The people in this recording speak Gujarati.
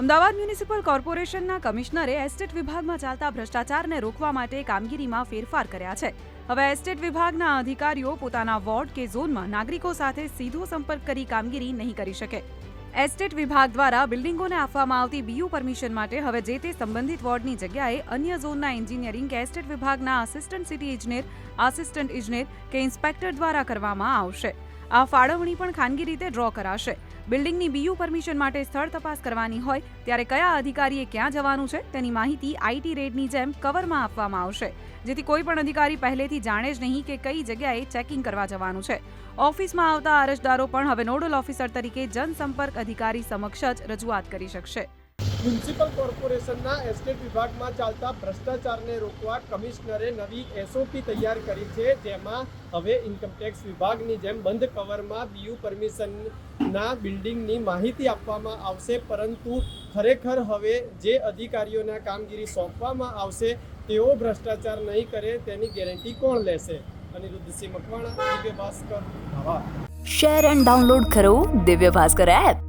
અમદાવાદ મ્યુનિસિપલ કોર્પોરેશનના કમિશનરે એસ્ટેટ વિભાગમાં ચાલતા ભ્રષ્ટાચારને રોકવા માટે કામગીરીમાં ફેરફાર કર્યા છે. હવે એસ્ટેટ વિભાગના અધિકારીઓ પોતાના વોર્ડ કે ઝોનમાં નાગરિકો સાથે સીધો સંપર્ક કરી કામગીરી નહીં કરી શકે. એસ્ટેટ વિભાગ દ્વારા બિલ્ડિંગોને આપવામાં આવતી બીયુ પરમિશન માટે હવે જે તે સંબંધિત વોર્ડની જગ્યાએ અન્ય ઝોનના એન્જિનિયરિંગ કે એસ્ટેટ વિભાગના આસિસ્ટન્ટ સિટી ઇજનેર, આસિસ્ટન્ટ ઇજનેર કે ઇન્સ્પેક્ટર દ્વારા કરવામાં આવશે. આ ફાળવણી પણ ખાનગી રીતે ડ્રો કરાશે. બિલ્ડિંગની બીયુ પરમિશન માટે સ્થળ તપાસ કરવાની હોય, ત્યારે કયા અધિકારીએ ક્યાં જવાનું છે તેની માહિતી આઈટી રેડની જેમ કવરમાં આપવામાં આવશે. જેથી કોઈ પણ અધિકારી પહેલેથી જાણે જ નહીં કે કઈ જગ્યાએ ચેકિંગ કરવા જવાનું છે. ઓફિસમાં આવતા અરજદારો પણ હવે નોડલ ઓફિસર તરીકે જનસંપર્ક અધિકારી સમક્ષ જ રજૂઆત કરી શકશે. મ્યુનિસિપલ કોર્પોરેશનના એસ્ટેટ વિભાગમાં ચાલતા ભ્રષ્ટાચારને રોકવા કમિશનરે નવી એસઓપી તૈયાર કરી છે, જેમાં હવે ઇન્કમટેક્સ વિભાગની જેમ બંધ કવરમાં બીયુ પરમિશનના બિલ્ડિંગની માહિતી આપવામાં આવશે, પરંતુ ખરેખર હવે જે અધિકારીઓના કામગીરી સોંપવામાં આવશે, તેઓ ભ્રષ્ટાચાર નહીં કરે, તેની ગેરંટી કોણ લેશે? Aniruddhsinh Makwana, Divya Bhaskar share and download કરો દિવ્ય ભાસ્કર એપ.